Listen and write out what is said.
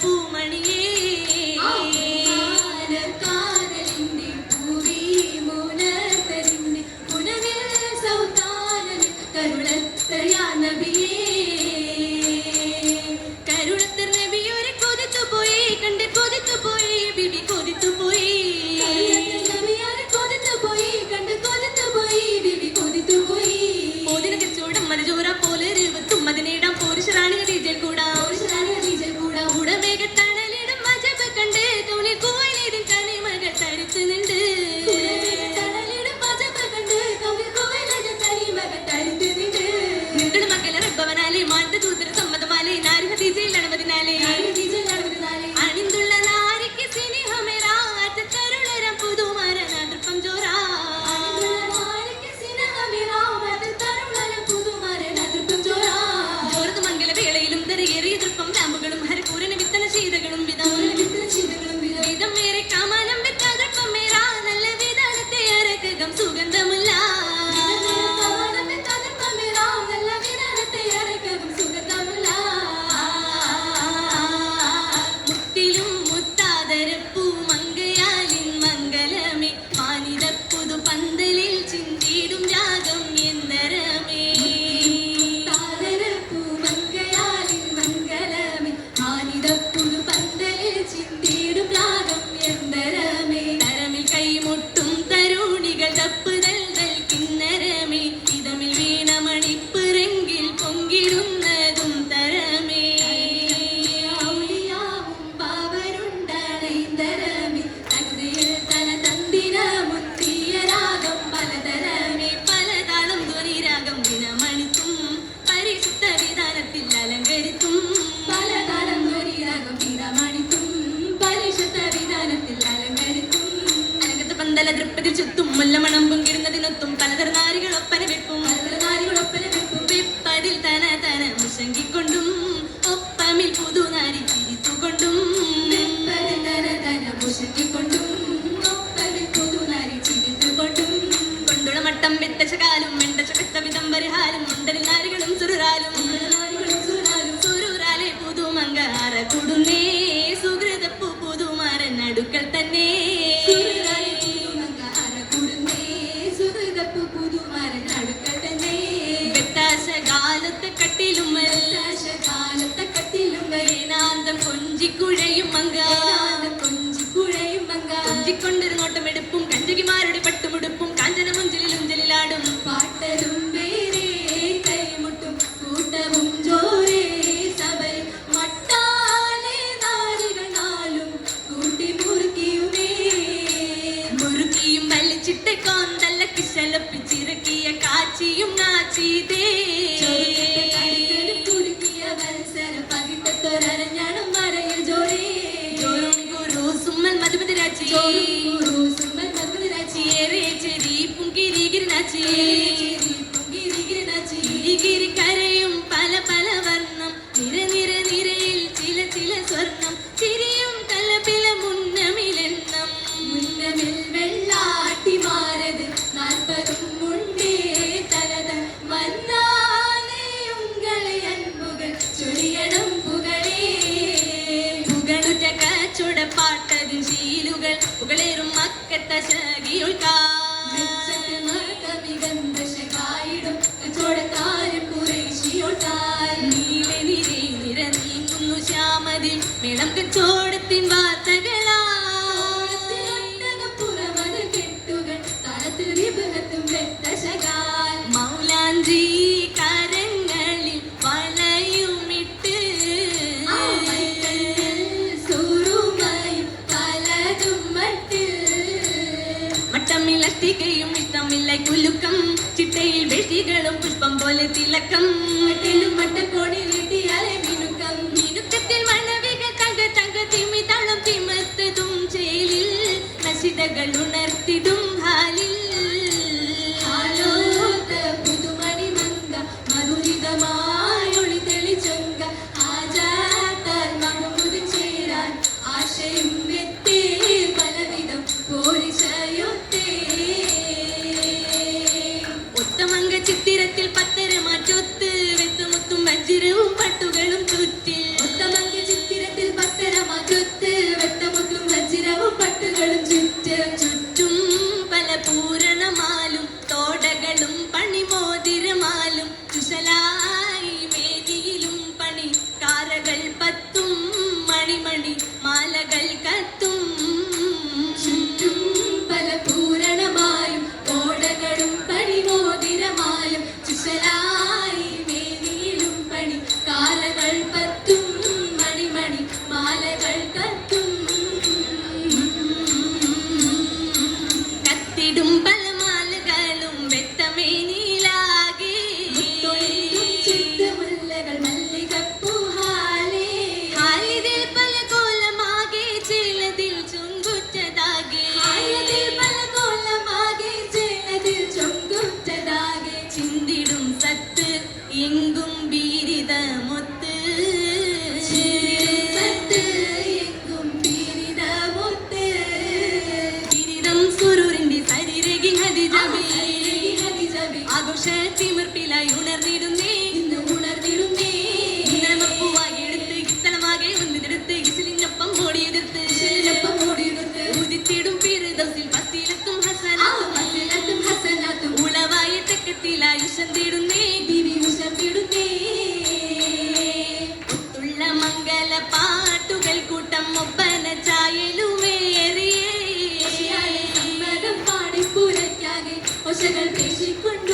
不美丽 ചുറ്റി ചുറ്റും മുല്ലമണമ്പുങ്കിടുന്നതിനൊത്തും പലതരം നാരികളൊപ്പന വെപ്പും. നാരികളൊപ്പന വെപ്പും. വെപ്പതിൽ തന തന മുശങ്കിക്കൊണ്ടും ഒപ്പമിൽ പുതുനാരി ചിരിച്ചുകൊണ്ടും വെപ്പതിൽ തന തന മുശങ്കിക്കൊണ്ടും ഒപ്പമിൽ പുതുനാരി ചിരിച്ചുകൊണ്ടും പരിഹാരം മുണ്ടൽ നാരികളും സുറുരാലും നാരികളും സുറുരാലും സുറുരാലെ പുതുമങ്കാറ കുടുന്നേ గోరు సుందర్ నవ్వుని నాచి ఏరే చెరి పుంగిరి గిరి నాచి పుంగిరి గిరి నాచి గిరి விளக்கம் தென்னும் மட்ட கோடி வீட்டியாலே மினுக்கம் மினுக்கத்தில் மனவிகள் தங்க தங்க திமி தளம் திமத்ததும் செயலில் நசிதகள் உணர்த்திடும் ஹால் எங்கும் മംഗല പാട്ടുകൾ കൂട്ടം ഒപ്പന ചായലുമേറിയേ സമ്മതം പാടിപ്പുരയ്ക്കാകെ ഒശകൾ പേശിക്കൊണ്ടൂരിയേ